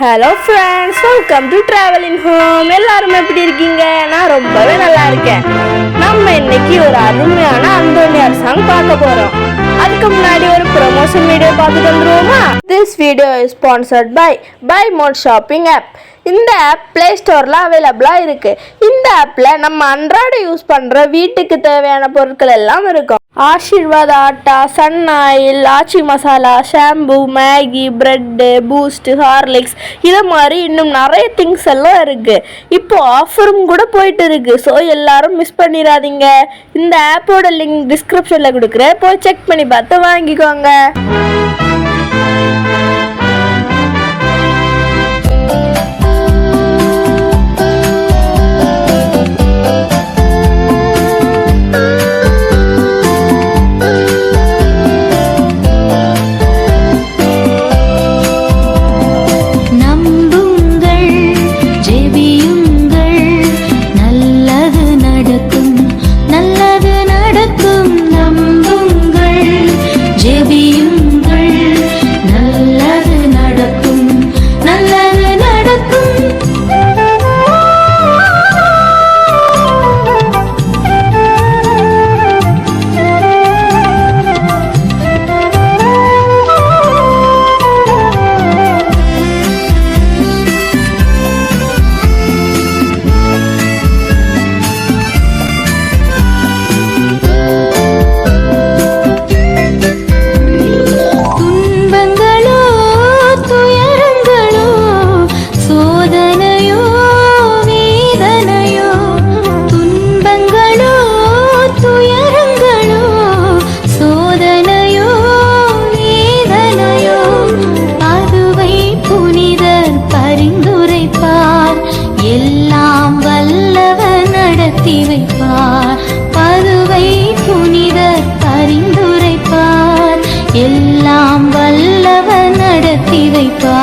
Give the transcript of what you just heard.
Hello friends welcome to in home எல்லாரும் எப்படி இருக்கீங்க? நான் ரொம்பவே நல்லா இருக்கேன். நம்ம இன்னைக்கு ஒரு அருமையான அந்தோனியார் சாங் பார்க்க போறோம். அதுக்கு முன்னாடி ஒரு ப்ரொமோஷன் வீடியோ பார்த்துட்டு வந்துருவோமா? This video is sponsored by by mode shopping app இந்த ஆப் ப்ளே ஸ்டோரில் அவைலபிளாக இருக்குது இந்த ஆப்பில் நம்ம அன்றாட யூஸ் பண்ணுற வீட்டுக்கு தேவையான பொருட்கள் எல்லாம் இருக்கும். Aashirvaad atta sun oil Aachi masala shampoo Maggi bread Boost Horlicks இதை மாதிரி இன்னும் நிறைய திங்ஸ் எல்லாம் இருக்குது இப்போ ஆஃபரும் கூட போயிட்டு இருக்குது ஸோ எல்லாரும் மிஸ் பண்ணிடாதீங்க. இந்த ஆப்போட லிங்க் டிஸ்கிரிப்ஷனில் கொடுக்குறேன். போய் செக் பண்ணி பார்த்து வாங்கிக்கோங்க. நடத்தி வைப்பார் பதுவை புனிதர் பரிந்துரைப்பார். எல்லாம் வல்லவர் நடத்தி வைப்பார்.